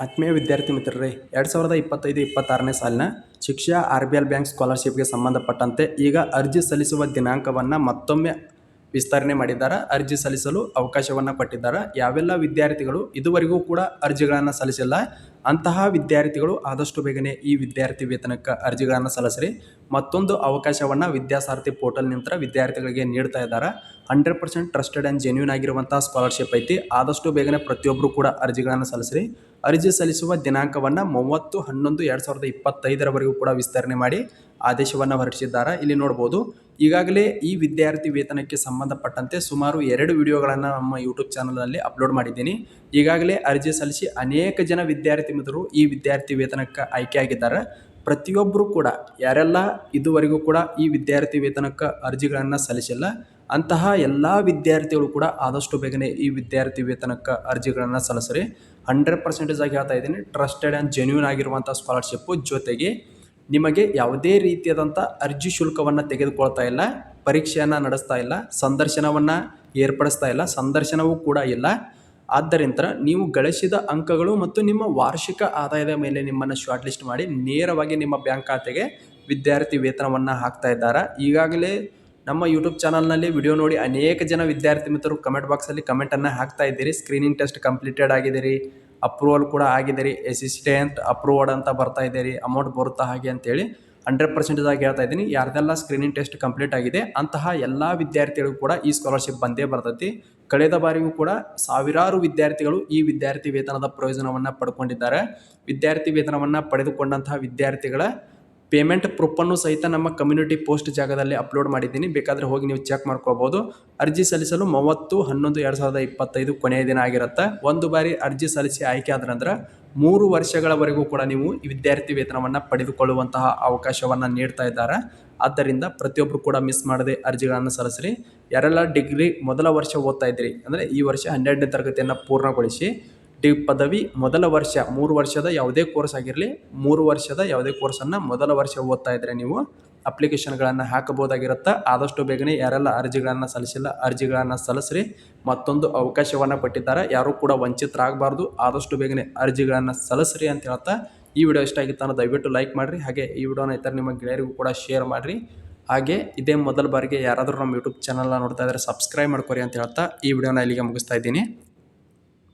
ಆತ್ಮೀಯ ವಿದ್ಯಾರ್ಥಿ ಮಿತ್ರರೇ, ಎರಡು ಸಾವಿರದ ಇಪ್ಪತ್ತೈದು ಇಪ್ಪತ್ತಾರನೇ ಸಾಲಿನ Shiksha R B L bank ಸ್ಕಾಲರ್ಶಿಪ್ಗೆ ಸಂಬಂಧಪಟ್ಟಂತೆ ಈಗ ಅರ್ಜಿ ಸಲ್ಲಿಸುವ ದಿನಾಂಕವನ್ನು ಮತ್ತೊಮ್ಮೆ ವಿಸ್ತರಣೆ ಮಾಡಿದ್ದಾರೆ, ಅರ್ಜಿ ಸಲ್ಲಿಸಲು ಅವಕಾಶವನ್ನು ಕೊಟ್ಟಿದ್ದಾರೆ, ಯಾವೆಲ್ಲ ವಿದ್ಯಾರ್ಥಿಗಳು ಇದುವರೆಗೂ ಕೂಡ ಅರ್ಜಿಗಳನ್ನು ಸಲ್ಲಿಸಿಲ್ಲ, ಅಂತಹ ವಿದ್ಯಾರ್ಥಿಗಳು ಆದಷ್ಟು ಬೇಗನೆ ಈ ವಿದ್ಯಾರ್ಥಿ ವೇತನಕ್ಕೆ ಅರ್ಜಿಗಳನ್ನು ಸಲ್ಲಿಸ್ರಿ. ಮತ್ತೊಂದು ಅವಕಾಶವನ್ನು ವಿದ್ಯಾಸಾರ್ಥಿ ಪೋರ್ಟಲ್ ನಿಂತರ ವಿದ್ಯಾರ್ಥಿಗಳಿಗೆ ನೀಡ್ತಾ ಇದ್ದಾರೆ, hundred percent trusted and genuine ಆಗಿರುವಂಥ ಸ್ಕಾಲರ್ಶಿಪ್ ಐತಿ, ಆದಷ್ಟು ಬೇಗನೆ ಪ್ರತಿಯೊಬ್ಬರು ಕೂಡ ಅರ್ಜಿಗಳನ್ನು ಸಲ್ಲಿಸ್ರಿ. ಅರ್ಜಿ ಸಲ್ಲಿಸುವ ದಿನಾಂಕವನ್ನು ಮೂವತ್ತು, ಹನ್ನೊಂದು, ಎರಡು ಸಾವಿರದ ಇಪ್ಪತ್ತೈದರವರೆಗೂ ಕೂಡ ವಿಸ್ತರಣೆ ಮಾಡಿ ಆದೇಶವನ್ನು ಹೊರಡಿಸಿದ್ದಾರೆ, ಇಲ್ಲಿ ನೋಡ್ಬೋದು. ಈಗಾಗಲೇ ಈ ವಿದ್ಯಾರ್ಥಿ ವೇತನಕ್ಕೆ ಸಂಬಂಧಪಟ್ಟಂತೆ ಸುಮಾರು ಎರಡು ವಿಡಿಯೋಗಳನ್ನು ನಮ್ಮ ಯೂಟ್ಯೂಬ್ ಚಾನಲ್ನಲ್ಲಿ ಅಪ್ಲೋಡ್ ಮಾಡಿದ್ದೀನಿ. ಈಗಾಗಲೇ ಅರ್ಜಿ ಸಲ್ಲಿಸಿ ಅನೇಕ ಜನ ವಿದ್ಯಾರ್ಥಿ ಮಿತ್ರರು ಈ ವಿದ್ಯಾರ್ಥಿ ವೇತನಕ್ಕೆ ಆಯ್ಕೆಯಾಗಿದ್ದಾರೆ ಪ್ರತಿಯೊಬ್ಬರು ಕೂಡ, ಯಾರೆಲ್ಲ ಇದುವರೆಗೂ ಕೂಡ ಈ ವಿದ್ಯಾರ್ಥಿ ವೇತನಕ್ಕೆ ಅರ್ಜಿಗಳನ್ನು ಸಲ್ಲಿಸಿಲ್ಲ, ಅಂತಹ ಎಲ್ಲ ವಿದ್ಯಾರ್ಥಿಗಳು ಕೂಡ ಆದಷ್ಟು ಬೇಗನೆ ಈ ವಿದ್ಯಾರ್ಥಿ ವೇತನಕ್ಕೆ ಅರ್ಜಿಗಳನ್ನು ಸಲ್ಲಿಸ್ರಿ. ಹಂಡ್ರೆಡ್ ಪರ್ಸೆಂಟೇಜ್ ಆಗಿ ಹೇಳ್ತಾ ಇದ್ದೀನಿ. ಟ್ರಸ್ಟೆಡ್ ಆ್ಯಂಡ್ ಜೆನ್ಯೂನ್ ಆಗಿರುವಂಥ ಸ್ಕಾಲರ್ಶಿಪ್ಪು ಜೊತೆಗೆ ನಿಮಗೆ ಯಾವುದೇ ರೀತಿಯಾದಂಥ ಅರ್ಜಿ ಶುಲ್ಕವನ್ನು ತೆಗೆದುಕೊಳ್ತಾ ಇಲ್ಲ, ಪರೀಕ್ಷೆಯನ್ನು ನಡೆಸ್ತಾ ಇಲ್ಲ, ಸಂದರ್ಶನವನ್ನು ಏರ್ಪಡಿಸ್ತಾ ಇಲ್ಲ, ಸಂದರ್ಶನವೂ ಕೂಡ ಇಲ್ಲ. ಆದ್ದರಿಂದ ನೀವು ಗಳಿಸಿದ ಅಂಕಗಳು ಮತ್ತು ನಿಮ್ಮ ವಾರ್ಷಿಕ ಆದಾಯದ ಮೇಲೆ ನಿಮ್ಮನ್ನು ಶಾರ್ಟ್ ಲಿಸ್ಟ್ ಮಾಡಿ ನೇರವಾಗಿ ನಿಮ್ಮ ಬ್ಯಾಂಕ್ ಖಾತೆಗೆ ವಿದ್ಯಾರ್ಥಿ ವೇತನವನ್ನು ಹಾಕ್ತಾ ಇದ್ದಾರೆ? ಈಗಾಗಲೇ ನಮ್ಮ ಯೂಟ್ಯೂಬ್ ಚಾನಲ್ನಲ್ಲಿ ವಿಡಿಯೋ ನೋಡಿ ಅನೇಕ ಜನ ವಿದ್ಯಾರ್ಥಿ ಮಿತ್ರರು ಕಮೆಂಟ್ ಬಾಕ್ಸಲ್ಲಿ ಕಮೆಂಟನ್ನು ಹಾಕ್ತಾ ಇದ್ದೀರಿ. ಸ್ಕ್ರೀನಿಂಗ್ ಟೆಸ್ಟ್ ಕಂಪ್ಲೀಟೆಡ್ ಆಗಿದ್ದೀರಿ. ಅಪ್ರೂವಲ್ ಕೂಡ ಆಗಿದೆ ರೀ ಅಸಿಸ್ಟೆಂಟ್ ಅಪ್ರೂವಡ್ ಅಂತ ಬರ್ತಾ ಇದೆ ರೀ ಅಮೌಂಟ್ ಬರುತ್ತಾ ಹಾಗೆ ಅಂತೇಳಿ ಹಂಡ್ರೆಡ್ ಪರ್ಸೆಂಟ್ದಾಗ ಹೇಳ್ತಾ ಇದ್ದೀನಿ. ಯಾರ್ದೆಲ್ಲ ಸ್ಕ್ರೀನಿಂಗ್ ಟೆಸ್ಟ್ ಕಂಪ್ಲೀಟ್ ಆಗಿದೆ, ಅಂತಹ ಎಲ್ಲ ವಿದ್ಯಾರ್ಥಿಗಳಿಗೂ ಕೂಡ ಈ ಸ್ಕಾಲರ್ಶಿಪ್ ಬಂದೇ ಬರ್ತೈತಿ. ಕಳೆದ ಬಾರಿಗೂ ಕೂಡ ಸಾವಿರಾರು ವಿದ್ಯಾರ್ಥಿಗಳು ಈ ವಿದ್ಯಾರ್ಥಿ ವೇತನದ ಪ್ರಯೋಜನವನ್ನು ಪಡ್ಕೊಂಡಿದ್ದಾರೆ. ವಿದ್ಯಾರ್ಥಿ ವೇತನವನ್ನು ಪಡೆದುಕೊಂಡಂತಹ ವಿದ್ಯಾರ್ಥಿಗಳ ಪೇಮೆಂಟ್ ಪ್ರೂಫನ್ನು ಸಹಿತ ನಮ್ಮ ಕಮ್ಯುನಿಟಿ ಪೋಸ್ಟ್ ಜಾಗದಲ್ಲಿ ಅಪ್ಲೋಡ್ ಮಾಡಿದ್ದೀನಿ. ಬೇಕಾದರೆ ಹೋಗಿ ನೀವು ಚೆಕ್ ಮಾಡ್ಕೋಬೋದು. ಅರ್ಜಿ ಸಲ್ಲಿಸಲು ಮೂವತ್ತು, ಹನ್ನೊಂದು, ಎರಡು ಸಾವಿರದ ಇಪ್ಪತ್ತೈದು ಕೊನೆಯ ದಿನ ಆಗಿರುತ್ತೆ. ಒಂದು ಬಾರಿ ಅರ್ಜಿ ಸಲ್ಲಿಸಿ ಆಯ್ಕೆ ಆದ್ರಂದ್ರೆ ಮೂರು ವರ್ಷಗಳವರೆಗೂ ಕೂಡ ನೀವು ವಿದ್ಯಾರ್ಥಿ ವೇತನವನ್ನು ಪಡೆದುಕೊಳ್ಳುವಂತಹ ಅವಕಾಶವನ್ನು ನೀಡ್ತಾ ಇದ್ದಾರೆ. ಆದ್ದರಿಂದ ಪ್ರತಿಯೊಬ್ಬರು ಕೂಡ ಮಿಸ್ ಮಾಡದೆ ಅರ್ಜಿಗಳನ್ನು ಸಲ್ಲಿಸ್ರಿ. ಯಾರೆಲ್ಲ ಡಿಗ್ರಿ ಮೊದಲ ವರ್ಷ ಓದ್ತಾ ಇದ್ರಿ, ಅಂದರೆ ಈ ವರ್ಷ ಹನ್ನೆರಡನೇ ತರಗತಿಯನ್ನು ಪೂರ್ಣಗೊಳಿಸಿ ಡಿ ಪದವಿ ಮೊದಲ ವರ್ಷ, ಮೂರು ವರ್ಷದ ಯಾವುದೇ ಕೋರ್ಸ್ ಆಗಿರಲಿ, ಮೂರು ವರ್ಷದ ಯಾವುದೇ ಕೋರ್ಸನ್ನು ಮೊದಲ ವರ್ಷ ಓದ್ತಾ ಇದ್ದರೆ ನೀವು ಅಪ್ಲಿಕೇಶನ್ಗಳನ್ನು ಹಾಕಬಹುದಾಗಿರುತ್ತೆ. ಆದಷ್ಟು ಬೇಗನೆ ಯಾರೆಲ್ಲ ಅರ್ಜಿಗಳನ್ನು ಸಲ್ಲಿಸಿಲ್ಲ, ಅರ್ಜಿಗಳನ್ನು ಸಲ್ಲಿಸ್ರಿ. ಮತ್ತೊಂದು ಅವಕಾಶವನ್ನು ಕೊಟ್ಟಿದ್ದಾರೆ. ಯಾರೂ ಕೂಡ ವಂಚಿತರಾಗಬಾರ್ದು. ಆದಷ್ಟು ಬೇಗನೆ ಅರ್ಜಿಗಳನ್ನು ಸಲ್ಲಿಸ್ರಿ ಅಂತ ಹೇಳ್ತಾ ಈ ವಿಡಿಯೋ ಇಷ್ಟ ಆಗಿತ್ತು ದಯವಿಟ್ಟು ಲೈಕ್ ಮಾಡಿರಿ. ಹಾಗೆ ಈ ವಿಡಿಯೋನ ಇತರ ನಿಮ್ಮ ಗೆಳೆಯರಿಗೂ ಕೂಡ ಶೇರ್ ಮಾಡಿರಿ. ಹಾಗೆ ಇದೇ ಮೊದಲ ಬಾರಿಗೆ ಯಾರಾದರೂ ನಮ್ಮ ಯೂಟ್ಯೂಬ್ ಚಾನಲ್ನ ನೋಡ್ತಾ ಇದ್ದರೆ ಸಬ್ಸ್ಕ್ರೈಬ್ ಮಾಡ್ಕೊರಿ ಅಂತ ಹೇಳ್ತಾ ಈ ವಿಡಿಯೋನ ಇಲ್ಲಿಗೆ ಮುಗಿಸ್ತಾ ಇದ್ದೀನಿ.